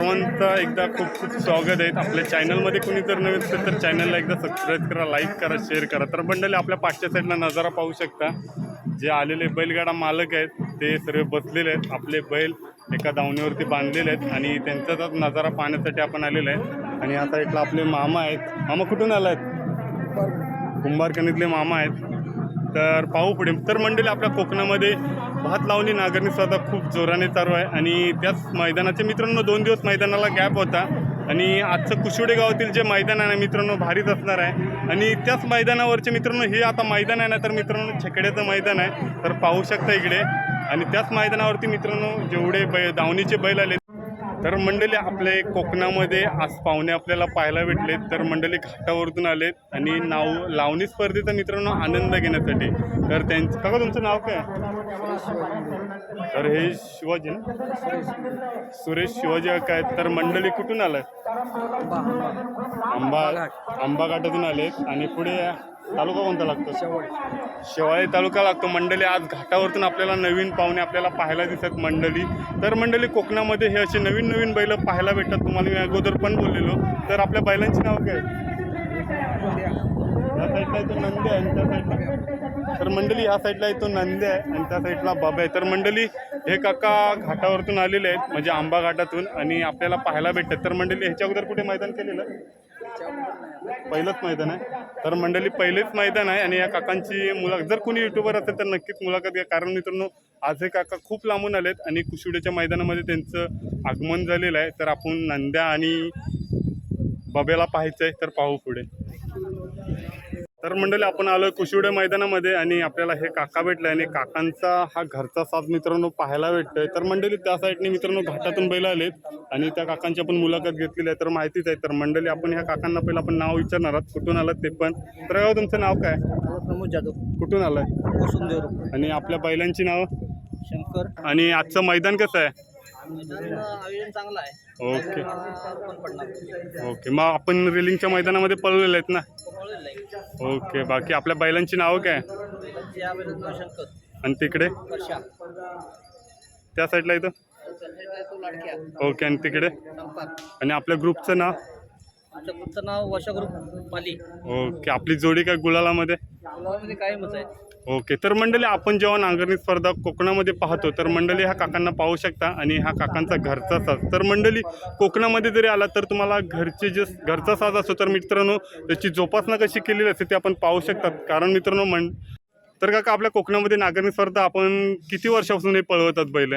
सर्वांचं एकदा खूप खूप स्वागत आहे. आपल्या चॅनलमध्ये कोणी जर नवीन असेल तर चॅनलला एकदा सबस्क्राईब करा लाईक करा शेअर करा. तर मंडळी आपल्या पाठच्या साईडला नजारा पाहू शकता. जे आलेले बैलगाडा मालक आहेत ते सर्व बसलेले आहेत. आपले बैल एका दावणीवरती बांधलेले आहेत आणि त्यांचा नजारा पाहण्यासाठी आपण आलेलो आहे आणि या साईडला आपले मामा आहेत. मामा कुठून आला आहेत कुंभारकणीतले मामा आहेत. तर पाहू पुढे. तर मंडळी आपल्या कोकणामध्ये भात लावणी नागरणी स्पर्धा खूप जोराने चालू आहे. आणि त्याच मैदानाचे मित्रांनो दोन दिवस मैदानाला गॅप होता. आणि आजचं कुशिवडे गावातील जे मैदान आहे ना मित्रांनो भारीच असणार आहे. आणि त्याच मैदानावरचे मित्रांनो हे आता मैदान आहे ना तर मित्रांनो छेकड्याचं मैदान आहे. तर पाहू शकता इकडे. आणि त्याच मैदानावरती मित्रांनो जेवढे बै दावणीचे बैल आले तर मंडळी आपले कोकणामध्ये आज पाहुणे आपल्याला पाहायला भेटले. तर मंडळी घाटावरतून आलेत आणि नाव लावणी स्पर्धेचा मित्रांनो आनंद घेण्यासाठी. तर त्यांचं काका तुमचं नाव काय? तर हे शिवाजी ना? सुरेश शिवाजी काय तर मंडळी कुठून आलाय? आंबा आंबा घाटातून आलेत आणि पुढे तालुका कोणता लागतो? शेवाळे तालुका लागतो. मंडळी आज घाटावरतून आपल्याला नवीन पाहुणे आपल्याला पाहायला दिसत मंडळी. तर मंडळी कोकणामध्ये हे असे नवीन नवीन बैल पाहायला भेटतात. तुम्हाला मी अगोदर पण बोललेलो. तर आपल्या बैलांची नाव काय? या साईडला येतो नंदी आहे आणि त्या साईडला तर मंडळी ह्या साईडला येतो नंदी आहे आणि त्या साईडला बाबा आहे. तर मंडळी हे काका घाटावरतून आलेले आहेत म्हणजे आंबा घाटातून आणि आपल्याला पाहायला भेटतात. तर मंडळी ह्याच्या अगोदर कुठे मैदान केलेलं? पहिलंच मैदान आहे. तर मंडळी पहिलेच मैदान आहे आणि या काकांची मुलाखत जर कोणी युट्यूबर असेल तर नक्कीच मुलाखत घ्या. कारण मित्रांनो आज हे काका खूप लांबून आलेत आणि कुशिवड्याच्या मैदानामध्ये त्यांचं आगमन झालेलं आहे. तर आपण नंद्या आणि बब्याला पाहायचं आहे तर पाहू पुढे. तर मंडळी आपण आलो कुशिवडे मैदानामध्ये आणि आपल्याला हे काका भेटले आणि काकांचा हा घरचा साथ मित्रांनो पाहायला भेटतोय. तर मंडळी त्या साईडने मित्रांनो घाटातून बैल आलेत आणि त्या काकांची आपण मुलाखत घेतलेली आहे तर माहितीच आहे. तर मंडळी आपण ह्या काकांना पहिलं आपण नाव विचारणार आहोत. कुठून आलात ते पण. तर तुमचं नाव काय? प्रमोद जाधव. कुठून आलाय आणि आपल्या बैलांची नावं? शंकर. आणि आजचं मैदान कसं आहे? ओके. ओके. मग आपण रेलिंगच्या मैदानामध्ये पळलेले आहेत ना. ओके. बाकी आपल्या बैलांची नावं काय? आणि तिकडे? त्या साईडला लाडक्या. ओके. आणि तिकडे? आणि आपल्या ग्रुपचं नाव? आमच्या ग्रुपचं नाव वर्षा ग्रुप पाली. ओके आपली जोडी काय गुलालामध्ये? कायमच आहे. ओके तर मंडळी आपण जेव्हा नांगरणी स्पर्धा कोकणामध्ये पाहतो तर मंडळी ह्या काकांना पाहू शकता आणि हा काकांचा घरचा साज. तर मंडळी कोकणामध्ये जरी आला तर तुम्हाला घरचे जे घरचा साज असतो तर मित्रांनो त्याची जोपासना कशी केलेली असते ते आपण पाहू शकतात. कारण मित्रांनो मं तर काका आपल्या कोकणामध्ये नांगरणी स्पर्धा आपण किती वर्षापासून हे पळवतात बैल?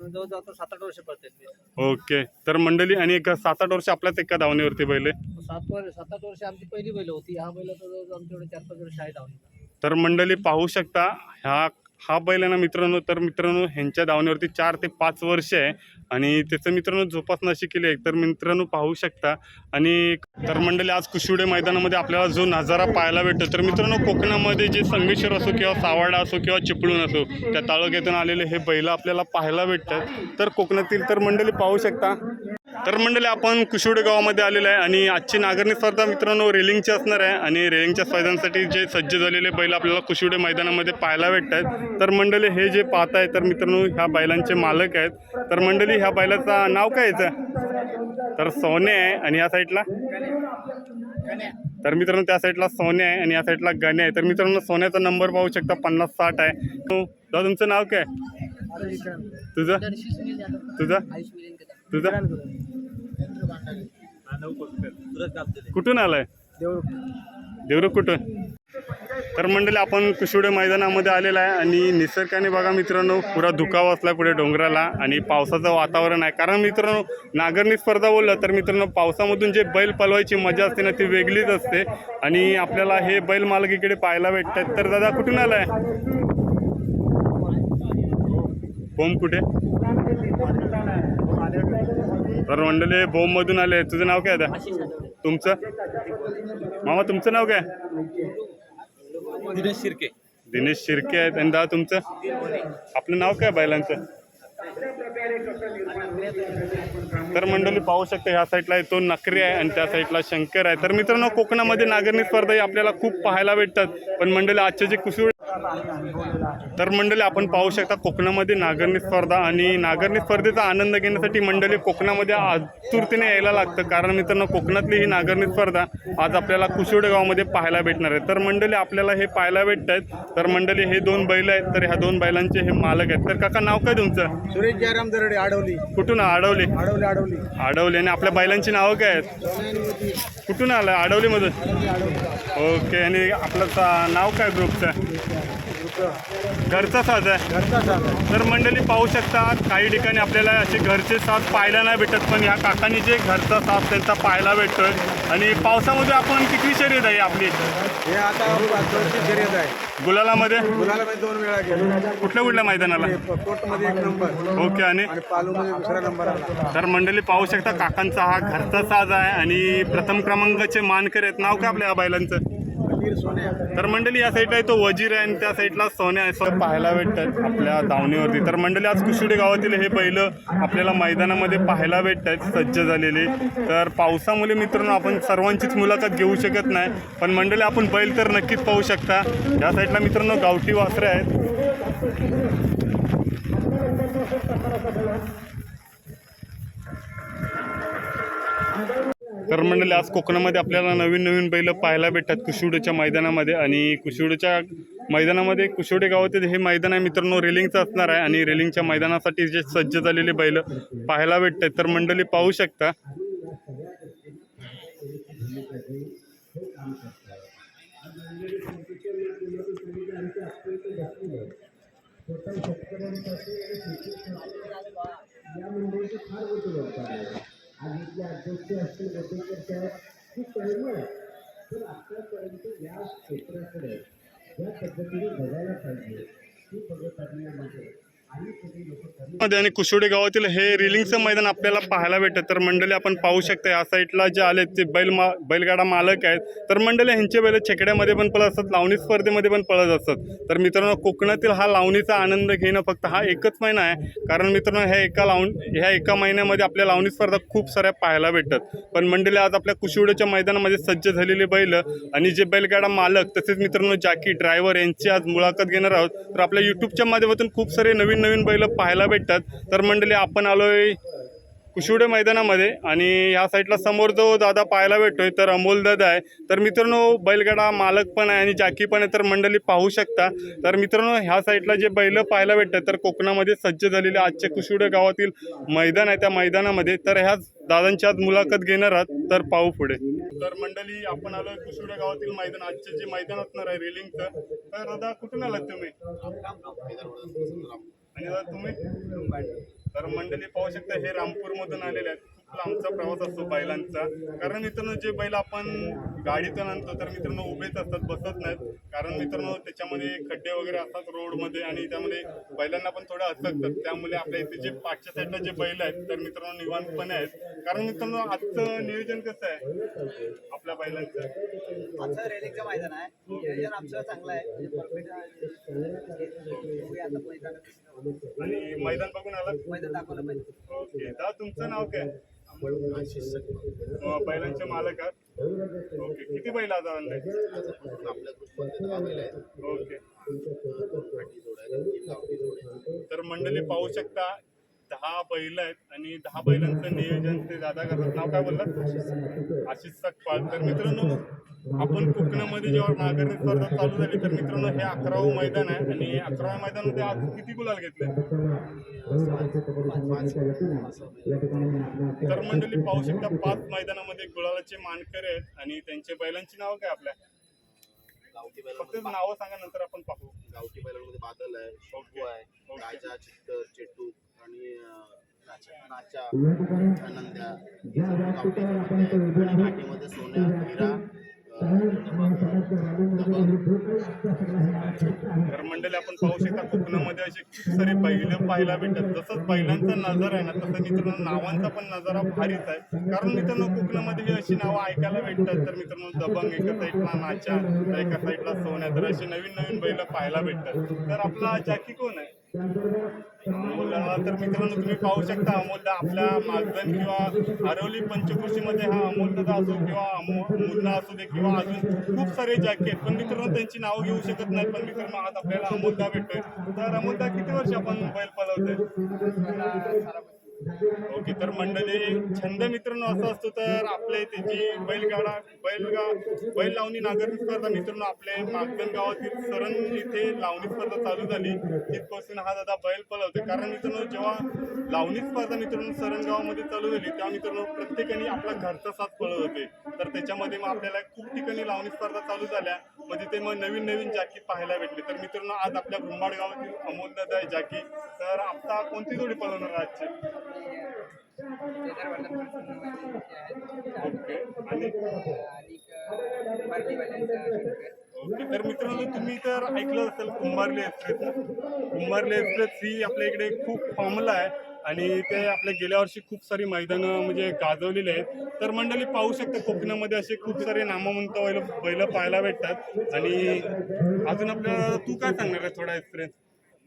जवळजवळ आता सात आठ वर्ष पडतात ते. ओके. तर मंडळी आणि एक सात आठ वर्ष आपल्याच एका धावणीवरती बैल सात वर्ष सात आठ वर्ष आमची पहिली बैल होती. ह्या बैल जवळजवळ आमच्याकडे चार पाच वर्ष आहे धावणी तर मंडळी पाहू शकता ह्या हा बैल आहे ना मित्रांनो तर मित्रांनो ह्यांच्या धावण्यावरती चार ते पाच वर्ष आहे. आणि त्याचं मित्रांनो जोपासना अशी केली आहे. तर मित्रांनो पाहू शकता. आणि तर मंडळी आज कुशिवडे मैदानामध्ये आपल्याला जो नजारा पाहायला भेटतो तर मित्रांनो कोकणामध्ये जे संगमेश्वर असो किंवा सावाडा असो किंवा चिपळूण असो त्या तालुक्यातून आलेले हे बैल आपल्याला पाहायला भेटतात. तर कोकणातील तर मंडळी पाहू शकता. तर मंडळी आपण कुशिवडे गावामध्ये आलेलो आहे आणि आजची नागरणी स्पर्धा मित्रांनो रेलिंगची असणार आहे आणि रेलिंगच्या स्पर्धांसाठी जे सज्ज झालेले बैल आपल्याला कुशिवडे मैदानामध्ये पाहायला भेटतात. तर मंडळी हे जे पाहत आहे तर मित्रांनो ह्या बैलांचे मालक आहेत. तर मंडळी ह्या बैलाचा नाव काय याचं? तर सोने आहे आणि या साईडला? तर मित्रांनो त्या साईडला सोने आहे आणि या साईडला गणे आहे. तर मित्रांनो सोन्याचा नंबर पाहू शकता पन्नास साठ आहे. हो, दादा तुमचं नाव काय? तुझं? तुझं? तुझं? कुठून आलाय? देवरुख. कुठं तर मंडळी आपण कुशिवडे मैदानामध्ये आलेला आहे आणि निसर्गाने बघा मित्रांनो पुरा धुकावा असला पुढे डोंगराला आणि पावसाचं वातावरण आहे. कारण मित्रांनो नागरणी स्पर्धा बोललं तर मित्रांनो पावसामधून जे बैल पलवायची मजा असते ना ती वेगळीच असते. आणि आपल्याला हे बैल मालक इकडे पाहायला भेटतात. तर दादा कुठून आलाय? बोम कुठे? तर मंडळी बोममधून आले. तुझं नाव काय आता? तुमचं? मामा तुमचं नाव काय? दिनेश शिर्के. दिनेश शिर्के आहेत. आणि दादा तुमचं? आपलं नाव काय बैलांचं? तर मंडळी पाहू शकता ह्या साईडला आहे तो नकरी आहे आणि त्या साईडला शंकर आहे. तर मित्रांनो कोकणामध्ये नागरणी स्पर्धा ही आपल्याला खूप पाहायला भेटतात. पण मंडळी आजचे जे कुशिवड तर मंडळी आपण पाहू शकता कोकणामध्ये नागरणी स्पर्धा आणि नागरणी स्पर्धेचा आनंद घेण्यासाठी मंडळी कोकणामध्ये आतुरतेने यायला लागतं. कारण मित्रांनो कोकणातली ही नागरणी स्पर्धा आज आपल्याला कुशिवडे गावामध्ये पाहायला भेटणार आहे. तर मंडळी आपल्याला हे पाहायला भेटत आहेत तर मंडळी हे दोन बैल आहेत. तर ह्या दोन बैलांचे हे मालक आहेत. तर काका नाव काय तुमचं? सुरेश जयराम दरडे आडवली. कुठून आडवली. आडवली आडवले. आणि आपल्या बैलांची नावं काय आहेत? कुठून आलं? आडवलीमधून? ओके. आणि आपलं नाव काय ग्रुपचं? घरचा साज आहे. घरचा आहे. तर मंडळी पाहू शकता काही ठिकाणी आपल्याला असे घरचे साथ पाहायला नाही भेटत पण या काकांनी जे घरचा साथ त्यांचा पाहायला भेटतोय. आणि पावसामध्ये आपण किती शर्यत आहे आपली? हे आता शर्यत आहे. गुलालामध्ये? गुलाला मी दोन वेळा गेलो. कुठल्या कुठल्या मैदानाला? कोर्टमध्ये एक नंबर. ओके आणि? पालूमध्ये दुसरा नंबर आला तर मंडळी पाहू शकता काकांचा हा घरचा साज आहे. आणि प्रथम क्रमांकाचे मानकर आहेत. नाव काय आपल्या या बैलांचं तर मंडळी या साईडला आहे तो वजीर आहे आणि त्या साईडला सोन्या आहे. पाहायला भेटतात आपल्या दावणीवरती. तर मंडळी आज कुशिवडे गावातील हे पहिलं आपल्याला मैदानामध्ये पाहायला भेटत आहेत सज्ज झालेले. तर पावसामुळे मित्रांनो आपण सर्वांचीच मुलाखत घेऊ शकत नाही. पण मंडळी आपण बैल तर नक्कीच पाहू शकता. या साईडला मित्रांनो गावठी वासरे आहेत. तर मंडळी आज कोकणामध्ये आपल्याला नवीन नवीन बैल पाहायला भेटतात कुशिवडेच्या मैदानामध्ये. आणि कुशिवडेच्या मैदानामध्ये कुशिवडे गावातील हे मैदान आहे मित्रांनो रेलिंगचं असणार आहे. आणि रेलिंगच्या मैदानासाठी जे सज्ज झालेले बैल पाहायला भेटतात. तर मंडळी पाहू शकता. आणि इथले अध्यक्ष असतील बसेकर साहेब ही कळवळ पण आत्तापर्यंत या क्षेत्राकडे ज्या पद्धतीने बघायला पाहिजे ही बघत आणण्यामध्ये मध्ये आणि कुशिवडे गावातील हे रिलिंगचं मैदान आपल्याला पाहायला भेटतं. तर मंडळी आपण पाहू शकता या साईडला जे आले ते बैल मा बैलगाडा मालक आहेत. तर मंडळी ह्यांचे बैल छेकड्यामध्ये पण पळत असतात लावणी स्पर्धेमध्ये पण पळत असतात. तर मित्रांनो कोकणातील हा लावणीचा आनंद घेणं फक्त हा एकच महिना आहे. कारण मित्रांनो ह्या एका लावण ह्या एका महिन्यामध्ये आपल्या लावणी स्पर्धा खूप साऱ्या पाहायला भेटतात. पण मंडळी आज आपल्या कुशिवड्याच्या मैदानामध्ये सज्ज झालेले बैल आणि जे बैलगाडा मालक तसेच मित्रांनो जाकी ड्रायव्हर यांची आज मुलाखत घेणार आहोत. तर आपल्या यूट्यूबच्या माध्यमातून खूप सारे नवीन नवीन नवीन बैल पाहायला भेटतात. तर मंडळी आपण आलोय कुशिवडे मैदानामध्ये आणि ह्या साईडला समोर जो दादा पाहायला भेटतोय तर अमोल दादा आहे. तर मित्रांनो बैलगाडा मालक पण आहे आणि जाकी पण आहे तर मंडळी पाहू शकता. तर मित्रांनो ह्या साईडला जे बैल पाहायला भेटतात तर कोकणामध्ये सज्ज झालेले आजचे कुशिवडे गावातील मैदान आहे त्या मैदानामध्ये. तर ह्या दादांच्या आज मुलाखत घेणार आहात तर पाहू पुढे. तर मंडळी आपण आलो कुशिवडे गावातील मैदान आजचे जे मैदान असणार आहे रेलिंगचं. तर दादा कुठून आलात तुम्ही? आणि दादा तुम्ही? तर मंडळी पाहू शकता हे रामपूरमधून आलेले आहेत. लांबचा प्रवास असतो बैलांचा. कारण मित्रांनो जे बैल आपण गाडीतून आणतो तर मित्रांनो उभेच असतात बसत नाहीत. कारण मित्रांनो त्याच्यामध्ये खड्डे वगैरे असतात रोडमध्ये आणि त्यामध्ये बैलांना पण थोडं असतात त्यामुळे आपल्या इथे जे पाचच्या साईडला जे बैल आहेत तर मित्रांनो निवांतपणे आहेत. कारण मित्रांनो आजचं नियोजन कसं आहे आपल्या बैलांचं? आमचं रेलिंगचं मैदान आहे. नियोजन आमचं चांगलं आणि मैदान बघून आला मैदान दाखवलं पाहिजे ओके. दादा तुमचं नाव काय? बैलांचे मालक आहात ओके. किती बैल आता आणले? ओके. तर मंडळी पाहू शकता दहा बैल आहेत आणि दहा बैलांचं नियोजन ते दादा करतात. नाव काय बोललात? आशिष सकपाळ तर मित्रांनो आपण कोकणामध्ये जेव्हा नागरिक स्पर्धा चालू झाली तर मित्रांनो हे अकरावं मैदान आहे आणि अकराव्या मैदानामध्ये आज किती गुलाल घेतले? तर मंडळी पाहू शकता पाच मैदानामध्ये गुलालाचे मानकरी आहेत आणि त्यांचे बैलांची नाव काय आपल्या? फक्त नावं सांगा नंतर आपण पाहू. गावठी बैलांमध्ये बादल आहे शोकू आहे. राजा चित्तर चेटू. आणि नाचा घाटीमध्ये सोन्या हिरा तर मंडळी आपण पाहू शकता कोकणामध्ये असे खूप सारे बैल पाहायला भेटतात. जसंच बैलांचा नजर आहे ना तसं मित्रांनो नावांचा पण नजारा भारीच आहे. कारण मित्रांनो कोकणामध्ये ही अशी नावं ऐकायला भेटतात तर मित्रांनो दबंग एका साईडला नाचा तर एका साईडला सोन्या तर असे नवीन नवीन बैल पाहायला भेटतात. तर आपला जॅकी कोण आहे? अमोल तर मित्रांनो तुम्ही पाहू शकता अमोलदा आपल्या मागदन किंवा आरवली पंचकृषीमध्ये हा अमोलदा असो किंवा अमो असू दे किंवा अजून खूप सारे जॅकेट आहेत. पण मित्रांनो त्यांची नावं घेऊ शकत नाही. पण मित्रांनो आज आपल्याला अमोलदा भेटतोय. तर अमोलदा किती वर्ष आपण बैल पळवतोय? ओके तर मंडळी छंद मित्रांनो असा असतो तर आपल्या इथे जी बैलगाडा बैलगा बैल लावणी नागरिक स्पर्धा मित्रांनो आपल्या मागदन गावातील सरण इथे लावणी स्पर्धा चालू झाली. तिथपासून हा दादा बैल पळवते कारण मित्रांनो जेव्हा लावणी स्पर्धा मित्रांनो सरणगावामध्ये चालू झाली. त्या मित्रांनो प्रत्येकाने आपला घरचा साथ पळत होते. तर त्याच्यामध्ये मग आपल्याला खूप ठिकाणी लावणी स्पर्धा चालू झाल्या. मग तिथे मग नवीन नवीन जाकी पाहायला भेटले. तर मित्रांनो आज आपल्या ब्रह्माड गावातील अमोल आहे जाकी. तर आता कोणती जोडी पळवणार आहे आजची? ओके. आणि? ओके. तर मित्रांनो तुम्ही तर ऐकलं असेल कुंभारली एक्सप्रेस. कुंभारली एक्सप्रेस ही आपल्या इकडे खूप फॉर्मला आहे. आणि ते आपल्या गेल्या वर्षी खूप सारी मैदानं म्हणजे गाजवलेली आहेत. तर मंडळी पाहू शकता कोकणामध्ये असे खूप सारे नामवंत बैल बैल पाहायला भेटतात. आणि अजून आपल्याला तू काय सांगणार आहे थोडा एक्सपिरियन्स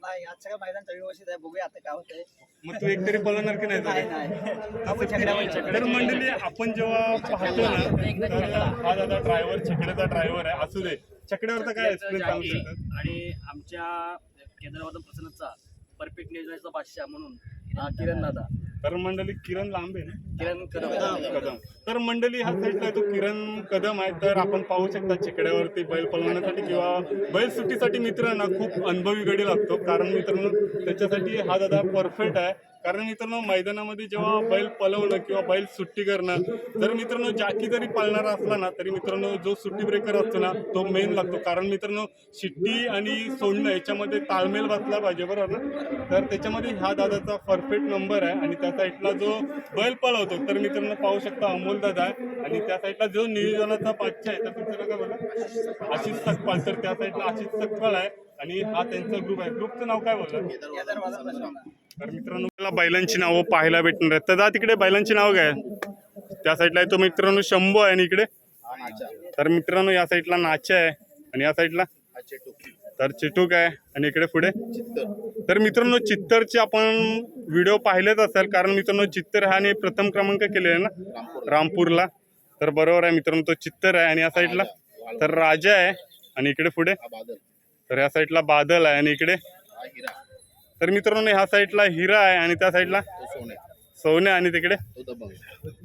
नाही आज सगळं मैदान व्यवस्थित आहे. बघूया आता काय होतंय. मग तू एकतरी पळवणार की नाही नाही जरा? नाही. आपण छकड्यावर तर मंडळी आपण जेव्हा पाहतो ना तर हा दादा ड्रायव्हर छकड्याचा ड्रायव्हर आहे. असू दे. छकड्यावरचा काय एक्सपिरियन्स सांगू शकतात? आणि आमच्या केंद्रवादन प्रसन्नचा परफेक्ट नियोजनाचा बादशाह म्हणून हा किरण दादा. तर मंडळी किरण लांबे ना? किरण कदम. कदम तर मंडळी हा साईडला तो किरण कदम आहे. तर आपण पाहू शकता चिकड्यावरती बैल पळवण्यासाठी किंवा बैल सुट्टीसाठी मित्रांना खूप अनुभवी गडी लागतो. कारण मित्रांनो त्याच्यासाठी हा दादा परफेक्ट आहे. कारण मित्रांनो मैदानामध्ये जेव्हा बैल पळवणं किंवा बैल सुट्टी करणं जर मित्रांनो जाकी जरी पळणारा असला ना तरी मित्रांनो जो सुट्टी ब्रेकर असतो ना तो मेन लागतो. कारण मित्रांनो शिट्टी आणि सोडणं याच्यामध्ये ताळमेल बसला पाहिजे बरोबर ना? तर त्याच्यामध्ये ह्या दादाचा परफेक्ट नंबर आहे आणि त्या साईडला जो बैल पळवतो तर मित्रांनो पाहू शकता अमोल दादा आहे आणि त्या साईडला जो नियोजनाचा बादशाह आहे तर तुमचं काय बोला? आशिष सकपाल तर त्या साईडला आशिष सकपाल आहे. आणि हा त्यांचा ग्रुप आहे. ग्रुपचं नाव काय बोललं? तर मित्रांनो मला बैलांची नावं पाहायला भेटणार आहेत. तर तिकडे बैलांची नावं काय त्या साईडला आहे तो मित्रांनो शंभू आहे आणि इकडे. तर मित्रांनो या साईडला नाचा आहे. आणि या साईडला तर चिटूक आहे. आणि इकडे पुढे. तर मित्रांनो चित्तरचे आपण व्हिडिओ पाहिलेच असेल. कारण मित्रांनो चित्तर हा आणि प्रथम क्रमांक केलेला आहे ना? रामपूरला. तर बरोबर आहे मित्रांनो तो चित्तर आहे. आणि या साईडला तर राजा आहे. आणि इकडे पुढे. तर या साईडला बादल आहे आणि इकडे. तर मित्रांनो ह्या साईडला हिरा आहे आणि त्या साईडला सोने. सोने आणि तिकडे?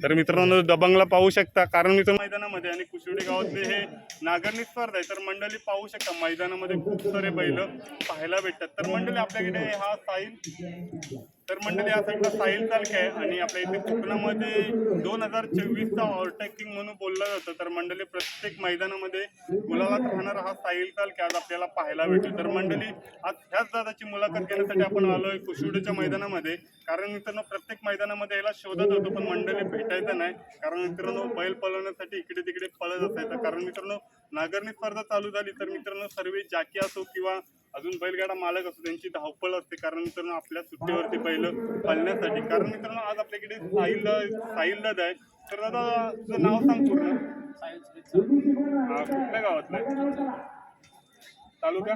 तर मित्रांनो दबंगला पाहू शकता. कारण मित्रांनो मैदानामध्ये आणि कुशिवडे गावातले हे नागरणी स्पर्धा आहे. तर मंडळी पाहू शकता मैदानामध्ये खूप सारे बैल पाहायला भेटतात. तर मंडळी आपल्याकडे हा साईल तर मंडळी या साईडला साईल चालक आहे आणि आपल्या इथे कोकणामध्ये दोन हजार चोवीसचा ऑलटॅकिंग म्हणून बोललं जातं. तर मंडळी प्रत्येक मैदानामध्ये गुलालात राहणारा हा साईल चालक आज आपल्याला पाहायला भेटेल तर मंडळी आज ह्याच दादाची मुलाखत घेण्यासाठी आपण आलोय कुशिवडेच्या मैदानामध्ये. कारण मित्रांनो प्रत्येक मैदानामध्ये याला शोधत होतो पण मंडळी भेटायचं नाही. कारण मित्रांनो बैल पळवण्यासाठी इकडे तिकडे पळत असायचं. कारण मित्रांनो नागरणी स्पर्धा चालू झाली तर मित्रांनो सर्व जाकी असो किंवा अजून बैलगाडा मालक असो त्यांची धावपळ असते. कारण मित्रांनो आपल्या सुट्टीवरती बैल पळण्यासाठी. कारण मित्रांनो आज आपल्याकडे साहिल साहिल दादा आहे. तर दादा तुझं नाव सांग पूर्ण. हा, कुठल्या गावातलं आहे? तालुका.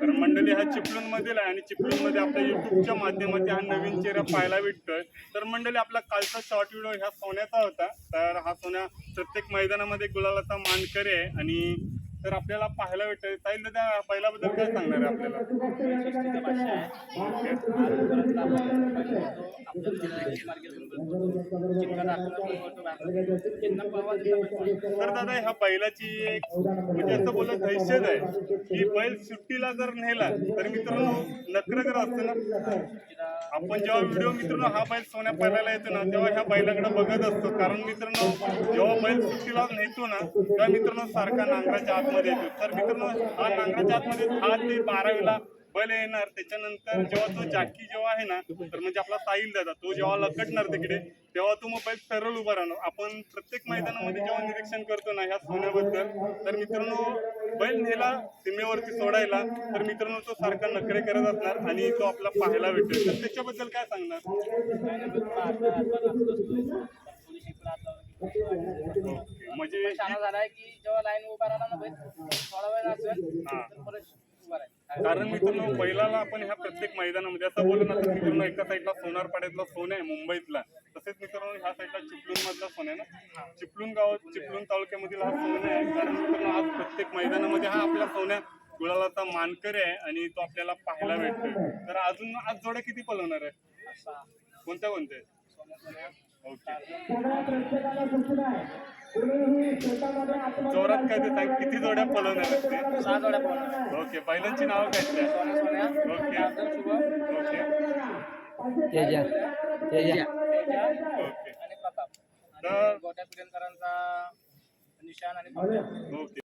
तर मंडळी हा चिपळूण मधील आहे आणि चिपळूणमध्ये आपल्या युट्यूबच्या माध्यमातून हा नवीन चेहरा पाहायला भेटतोय. तर मंडळी आपला कालचा शॉर्ट व्हिडिओ ह्या सोन्याचा होता. तर हा सोन्या प्रत्येक मैदानामध्ये गुलालाचा मानकरी आहे आणि तर आपल्याला पाहायला भेटतोय. साहिल त्या बैलाबद्दल काय सांगणार आहे आपल्याला? तर दादा ह्या बैलाची एक म्हणजे असं बोलत दहशत आहे. की बैल सुट्टीला जर नेला तर मित्रांनो नकर असतं ना आपण जेव्हा व्हिडिओ मित्रांनो हा बैल सोन्या पाहायला येतो ना तेव्हा ह्या बैलाकडे बघत असतो. कारण मित्रांनो जेव्हा बैल सुट्टीला नेतो ना तेव्हा मित्रांनो सारखा नांगराच्या आतमध्ये येतो तर मित्रांनो हा नांगराच्या आतमध्ये दहा ते बारावीला बैल येणार. त्याच्यानंतर जेव्हा तो जाकी जेव्हा आहे ना तर म्हणजे आपला साईल दादा तो जेव्हा लकटणार तिकडे तेव्हा तो मोबाईल सरळ उभा राहणार. आपण प्रत्येक मैदानामध्ये जेव्हा निरीक्षण करतो ना ह्या सोन्याबद्दल तर मित्रांनो बैल नेला सीमेवरती सोडायला तर मित्रांनो तो सारखा नखरे करत असणार आणि तो आपला पाहायला भेटेल. तर त्याच्याबद्दल काय सांगणार? म्हणजे झालाय की जेव्हा लाईन उभा राहिला ना बैल थोडा वेळ असेल हा. तर परत उभा राहील. कारण मित्रांनो बैलाला आपण ह्या प्रत्येक मैदानामध्ये असं बोलू ना तर मित्रांनो एका साईडला सोनारपाड्यातला सोनं आहे मुंबईतला. तसेच मित्रांनो ह्या साईडला चिपळूण मधला सोनं आहे ना. चिपळूण गाव चिपळूण तालुक्यामधील हा सोनं आहे. कारण मित्रांनो आज प्रत्येक मैदानामध्ये हा आपल्या सोन्या गुलालाचा मानकरी आहे आणि तो आपल्याला पाहायला भेटतोय. तर अजून आज जोड्या किती पलवणार आहे? कोणत्या कोणत्या? ओके जोरात काय ते सांग किती जोड्या पलवणार आहेत ते? सहा जोड्या ओके बैलांची नावं काय? Okay okay Teja Teja okay आणि प्रताप. तर गोट्या पिढीकरांचा निशान आणि ओके